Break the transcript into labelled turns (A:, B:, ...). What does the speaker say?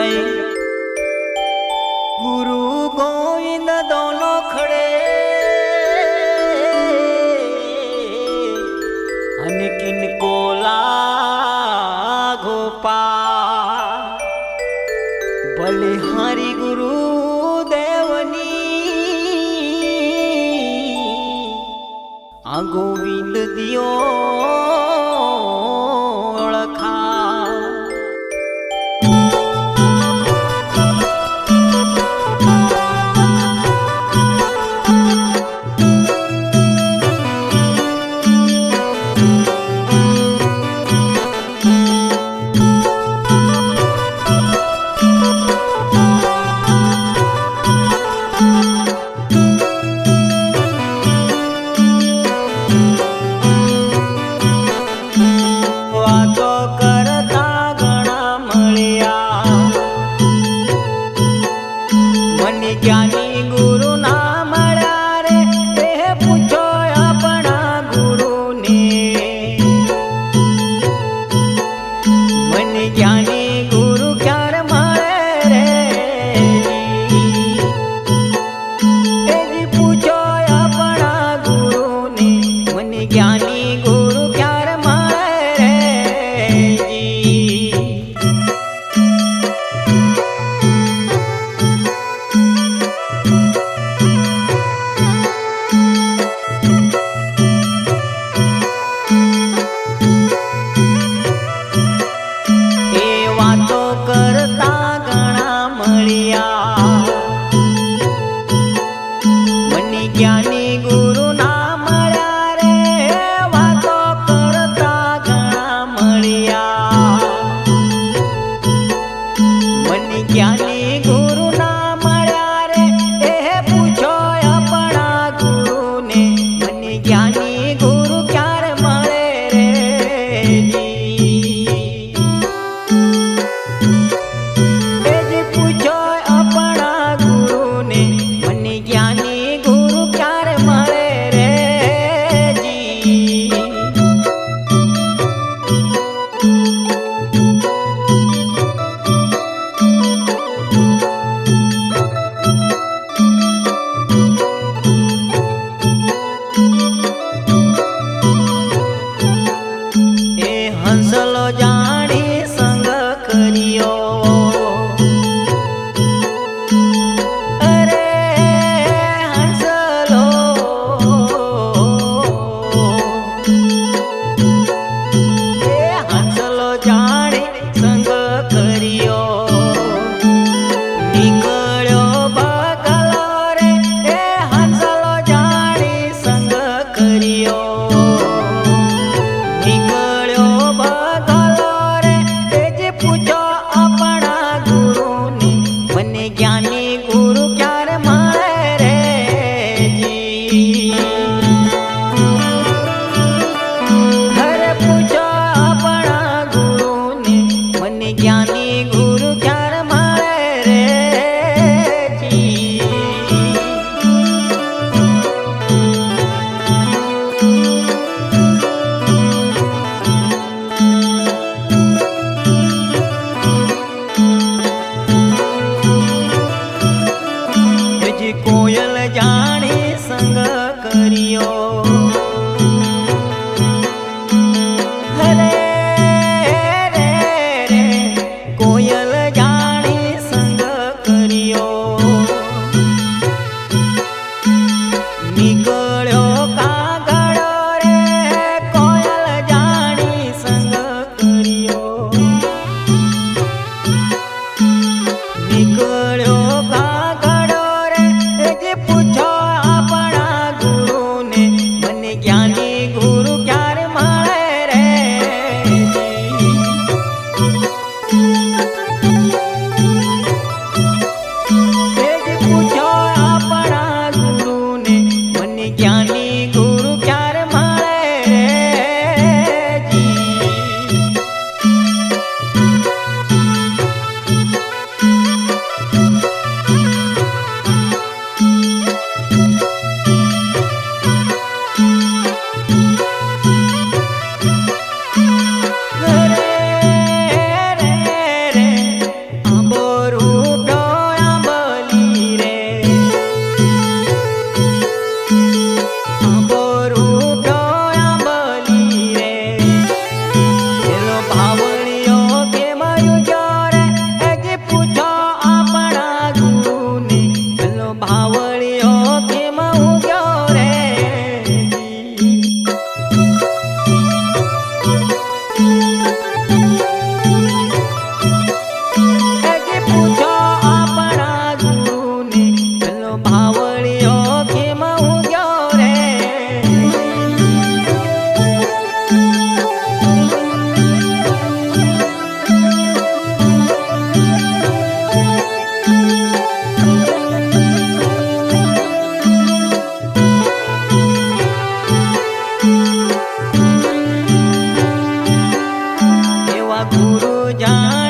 A: જય ગુરુ ગોવિંદ દોલો ખડે. અનકિન કોલા ગોપા ભલે હરી ગુરુ દેવની. આ ગોવિંદ દિયો. জানি manzal જાણી